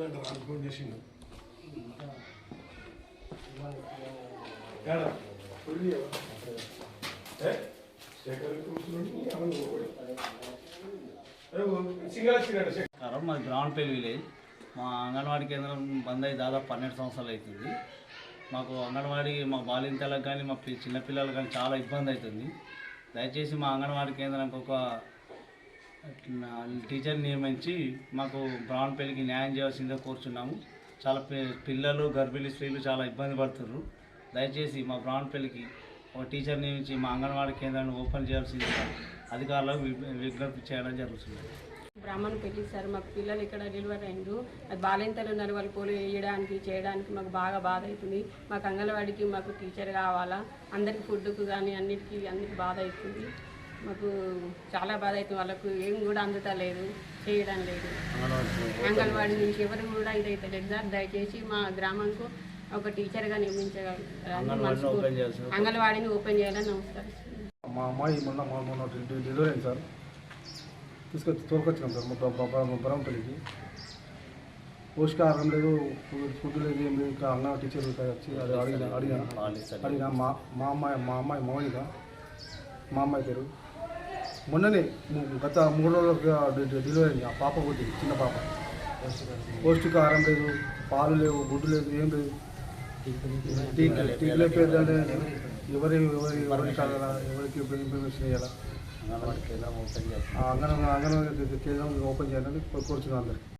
రాను ఫోన్ చేసిండు. మాది బ్రాహ్మణపల్లి విలేజ్. మా అంగన్వాడీ కేంద్రం బంద్ అయ్యి దాదాపు పన్నెండు సంవత్సరాలు అవుతుంది మాకు అంగన్వాడీ మా బాలింతలకు కానీ మా చిన్నపిల్లలకు కానీ చాలా ఇబ్బంది అవుతుంది. దయచేసి మా అంగన్వాడీ కేంద్రానికి ఒక అట్లా టీచర్ నియమించి మాకు బ్రాహ్మణపల్లికి న్యాయం చేయాల్సిందే కోరుచున్నాము. చాలా పిల్లలు గర్భిణీ స్త్రీలు చాలా ఇబ్బంది పడుతున్నారు దయచేసి మా బ్రాహ్మణపల్లికి ఒక టీచర్ నియమించి మా అంగన్వాడీ కేంద్రాన్ని ఓపెన్ చేయాల్సిందే అధికారులకు విజ్ఞప్తి చేయడం జరుగుతుంది. బ్రాహ్మణ్ పెళ్ళి సార్ మాకు పిల్లలు ఇక్కడ డెలివరీ అయిండ్రు అది బాలింతలు ఉన్నారు వాళ్ళు పోలి వేయడానికి చేయడానికి మాకు బాగా బాధ అవుతుంది. మాకు అంగన్వాడికి మాకు టీచర్ కావాలా? అందరికి ఫుడ్కు కానీ అన్నిటికీ అందరికి బాధ అవుతుంది. మాకు చాలా బాధ అవుతుంది. వాళ్ళకు ఏం కూడా అందుతా లేదు చేయడం లేదు. అంగన్వాడి నుంచి ఎవరు కూడా ఇదైతే లేదు సార్ దయచేసి మా గ్రామంకు ఒక టీచర్గా నియమించగలరు అంగన్వాడీని ఓపెన్ చేయాల్సింది అంగన్వాడిని ఓపెన్ చేయాలని నమస్కరిస్తున్నాను మా అమ్మాయి మొన్న మొన్న మొన్న డెలివరీ అయింది సార్. తీసుకొచ్చి తోలుకొచ్చినాం సార్. మా బ- బ- బ- బరంపల్లికి పోషకాహారం లేదు. ఫుడ్- లేదు ఏం లేదు. అన్న టీచర్ వచ్చి అది అడిగిన అడిగాను. అడిగిన మా మా అమ్మాయి మా అమ్మాయి మౌనిక. మా అమ్మాయి పేరు. మొన్ననే గత మూడు డె- డెలివరీ అయింది. ఆ పాప పుట్టింది చిన్న పాప. పౌష్టికాహారం లేదు పాలు లేవు గుడ్డు లేదు ఏం లేదు. టీకలే పేరు అంటే ఎవరి ఎవరి ఎవరికి ఆ అంగన్ అంగన్వాడీ కేంద్రం ఓపెన్ చేయాలని కోరుతున్నాను అందరికి.